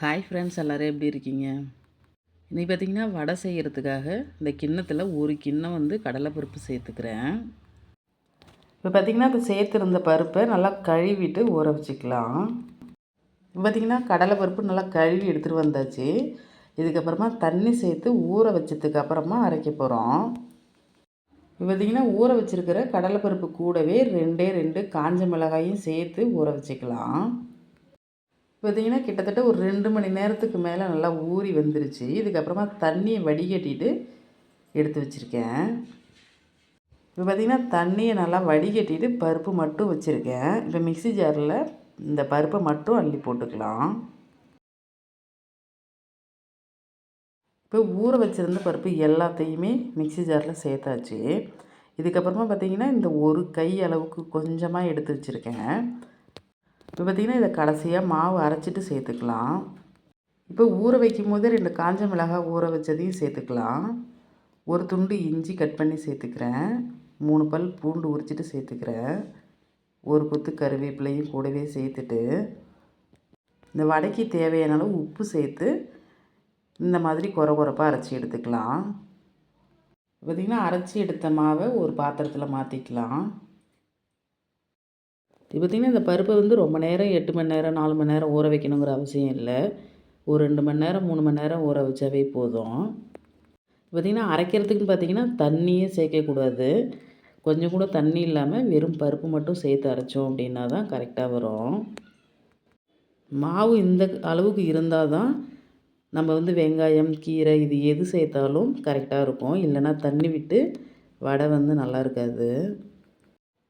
Hi friends எல்லோரும் எப்படி இருக்கீங்க? இன்றைக்கி பார்த்தீங்கன்னா வடை செய்கிறதுக்காக இந்த கிண்ணத்தில் ஒரு கிண்ணம் வந்து கடலைப்பருப்பு சேர்த்துக்கிறேன். இப்போ பார்த்திங்கன்னா இப்போ சேர்த்துருந்த பருப்பை நல்லா கழுவிட்டு ஊற வச்சுக்கலாம். இப்போ பார்த்திங்கன்னா கடலைப்பருப்பு நல்லா கழுவி எடுத்துகிட்டு வந்தாச்சு. இதுக்கப்புறமா தண்ணி சேர்த்து ஊற வச்சதுக்கு அப்புறமா அரைக்க போகிறோம் இப்போ பார்த்திங்கன்னா ஊற வச்சுருக்கிற கடலைப்பருப்பு கூடவே ரெண்டே ரெண்டு காஞ்ச மிளகாயும் சேர்த்து ஊற வச்சுக்கலாம். பார்த்திங்கன்னா கிட்டத்தட்ட ஒரு ரெண்டு மணி நேரத்துக்கு மேலே நல்லா ஊறி வந்துருச்சு. இதுக்கப்புறமா தண்ணியை வடிகட்டிட்டு எடுத்து வச்சுருக்கேன். இப்போ பார்த்திங்கன்னா தண்ணியை நல்லா வடிகட்டிட்டு பருப்பு மட்டும் வச்சுருக்கேன். இப்போ மிக்சி ஜாரில் இந்த பருப்பை மட்டும் அள்ளி போட்டுக்கலாம். இப்போ ஊற வச்சுருந்த பருப்பு எல்லாத்தையுமே மிக்சி ஜாரில் சேர்த்தாச்சு. இதுக்கப்புறமா பார்த்திங்கன்னா இந்த ஒரு கை அளவுக்கு கொஞ்சமாக எடுத்து வச்சுருக்கேன். இப்போ பார்த்திங்கன்னா இதை கடைசியாக மாவு அரைச்சிட்டு சேர்த்துக்கலாம். இப்போ ஊற வைக்கும் போது ரெண்டு காஞ்ச மிளகாய் ஊற வச்சதையும் சேர்த்துக்கலாம். ஒரு துண்டு இஞ்சி கட் பண்ணி சேர்த்துக்கிறேன். மூணு பல் பூண்டு உரிச்சிட்டு சேர்த்துக்கிறேன். ஒரு கொத்து கருவேப்பிலையும் கூடவே சேர்த்துட்டு இந்த வடைக்கு தேவையான அளவு உப்பு சேர்த்து இந்த மாதிரி குறை குறைப்பாக அரைச்சி எடுத்துக்கலாம். பார்த்திங்கன்னா அரைச்சி எடுத்த மாவை ஒரு பாத்திரத்தில் மாற்றிக்கலாம் இது பார்த்திங்கன்னா இந்த பருப்பை வந்து ரொம்ப நேரம் எட்டு மணி நேரம் நாலு மணி நேரம் ஊற வைக்கணுங்கிற அவசியம் இல்லை. ஒரு ரெண்டு மணி நேரம் மூணு மணி நேரம் ஊற வச்சாவே போதும். பார்த்திங்கன்னா அரைக்கிறதுக்குன்னு பார்த்திங்கன்னா தண்ணியே சேர்க்கக்கூடாது. கொஞ்சம் கூட தண்ணி இல்லாமல் வெறும் பருப்பு மட்டும் சேர்த்து அரைச்சோம் அப்படின்னா தான் கரெக்டாக வரும். மாவு இந்த அளவுக்கு இருந்தால் தான் நம்ம வந்து வெங்காயம் கீரை இது எது சேர்த்தாலும் கரெக்டாக இருக்கும். இல்லைன்னா தண்ணி விட்டு வடை வந்து நல்லா இருக்காது.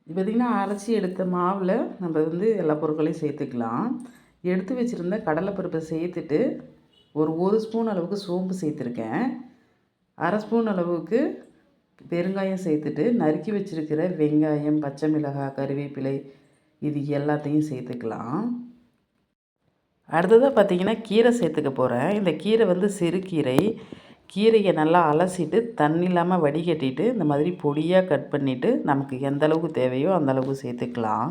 இப்போ பார்த்திங்கன்னா அரைச்சி எடுத்த மாவில் நம்ம வந்து எல்லா பொருட்களையும் சேர்த்துக்கலாம். எடுத்து வச்சுருந்த கடலைப்பருப்பை சேர்த்துட்டு ஒரு ஒரு ஸ்பூன் அளவுக்கு சோம்பு சேர்த்துருக்கேன். அரை ஸ்பூன் அளவுக்கு பெருங்காயம் சேர்த்துட்டு நறுக்கி வச்சுருக்கிற வெங்காயம் பச்சை மிளகாய் கருவேப்பிலை இது எல்லாத்தையும் சேர்த்துக்கலாம். அடுத்ததாக பார்த்திங்கன்னா கீரை சேர்த்துக்க போகிறேன் இந்த கீரை வந்து சிறுகீரை. கீரையை நல்லா அலசிட்டு தண்ணி இல்லாமல் வடிகட்டிட்டு இந்த மாதிரி பொடியாக கட் பண்ணிவிட்டு நமக்கு எந்த அளவுக்கு தேவையோ அந்த அளவுக்கு சேர்த்துக்கலாம்.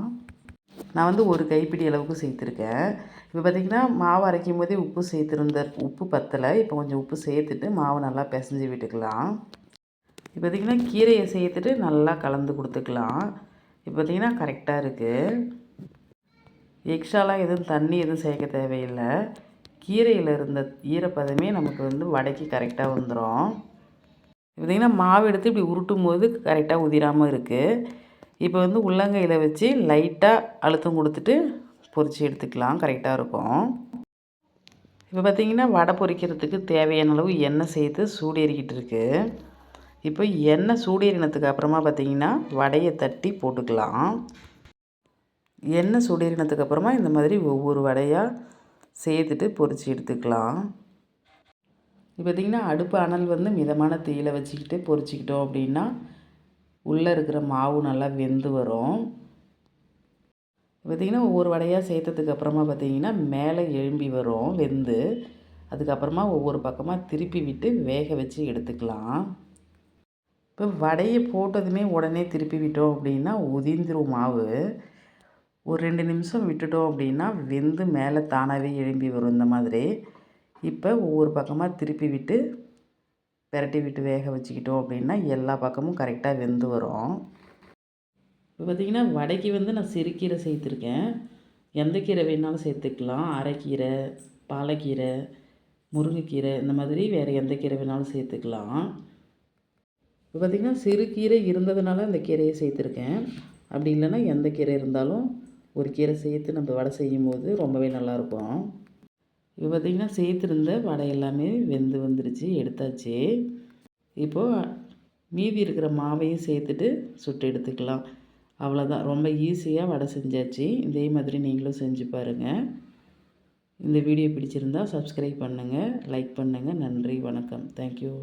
நான் வந்து ஒரு கைப்பிடி அளவுக்கு சேர்த்துருக்கேன். இப்போ பார்த்திங்கன்னா மாவு அரைக்கும் போதே உப்பு சேர்த்துருந்த உப்பு பத்தலை. இப்போ கொஞ்சம் உப்பு சேர்த்துட்டு மாவு நல்லா பிசைஞ்சு விட்டுக்கலாம். இப்போ பார்த்திங்கன்னா கீரையை சேர்த்துட்டு நல்லா கலந்து கொடுத்துக்கலாம். இப்போ பார்த்திங்கன்னா கரெக்டாக இருக்குது எக்ஸ்ட்ராலாம் எதுவும் தண்ணி எதுவும் சேர்க்க தேவையில்லை. கீரையில் இருந்த ஈரப்பதமே நமக்கு வந்து வடைக்கு கரெக்டாக வந்துடும் பார்த்திங்கன்னா மாவு எடுத்து இப்படி உருட்டும் போது கரெக்டாக உதிராமல் இருக்குது இப்போ வந்து உள்ளங்கையில் வச்சு லைட்டாக அழுத்தம் கொடுத்துட்டு பொறிச்சு எடுத்துக்கலாம் கரெக்டாக இருக்கும். இப்போ பார்த்திங்கன்னா வடை பொரிக்கிறதுக்கு தேவையான அளவு எண்ணெய் சேர்த்து சூடேறிக்கிட்டு இருக்குது இப்போ எண்ணெய் சூடேறினதுக்கு அப்புறமா பார்த்திங்கன்னா வடையை தட்டி போட்டுக்கலாம். எண்ணெய் சூடேறினதுக்கு அப்புறமா இந்த மாதிரி ஒவ்வொரு வடையாக சேர்த்துட்டு பொறிச்சு எடுத்துக்கலாம். இப்போ பார்த்திங்கன்னா அடுப்பு அனல் வந்து மிதமான தீயில வச்சுக்கிட்டு பொறிச்சிக்கிட்டோம் அப்படின்னா உள்ளே இருக்கிற மாவு நல்லா வெந்து வரும். பார்த்திங்கன்னா ஒவ்வொரு வடையாக சேர்த்ததுக்கு அப்புறமா பார்த்திங்கன்னா மேலே எழும்பி வரும் வெந்து. அதுக்கப்புறமா ஒவ்வொரு பக்கமாக திருப்பி விட்டு வேக வச்சு எடுத்துக்கலாம். இப்போ வடையை போட்டதுமே உடனே திருப்பி விட்டோம் அப்படின்னா உதிந்துரும் மாவு. ஒரு ரெண்டு நிமிஷம் விட்டுட்டோம் அப்படின்னா வெந்து மேலே தானாகவே எழும்பி வரும் இந்த மாதிரி. இப்போ ஒவ்வொரு பக்கமாக திருப்பி விட்டு பெரட்டி விட்டு வேக வச்சுக்கிட்டோம் அப்படின்னா எல்லா பக்கமும் கரெக்டாக வெந்து வரும். இப்போ பார்த்திங்கன்னா வடைக்கு வந்து நான் சிறுக்கீரை சேர்த்துருக்கேன். எந்த கீரை வேணாலும் சேர்த்துக்கலாம். அரைக்கீரை பாலக்கீரை முருங்கைக்கீரை இந்த மாதிரி வேறு எந்த கீரை வேணாலும் சேர்த்துக்கலாம். இப்போ பார்த்திங்கன்னா சிறுகீரை இருந்ததுனால அந்த கீரையை சேர்த்துருக்கேன். அப்படி இல்லைன்னா எந்த கீரை இருந்தாலும் ஒரு கீரை சேர்த்து நம்ம வடை செய்யும்போது ரொம்பவே நல்லாயிருக்கும். இப்போ பார்த்திங்கன்னா சேர்த்துருந்த வடை எல்லாமே வெந்து வந்துருச்சு எடுத்தாச்சு. இப்போது மீதி இருக்கிற மாவையும் சேர்த்துட்டு சுட்டு எடுத்துக்கலாம். அவ்வளோதான் ரொம்ப ஈஸியாக வடை செஞ்சாச்சு. இதே மாதிரி நீங்களும் செஞ்சு பாருங்கள் இந்த வீடியோ பிடிச்சிருந்தால் சப்ஸ்கிரைப் பண்ணுங்கள் லைக் பண்ணுங்கள் நன்றி வணக்கம். தேங்க்யூ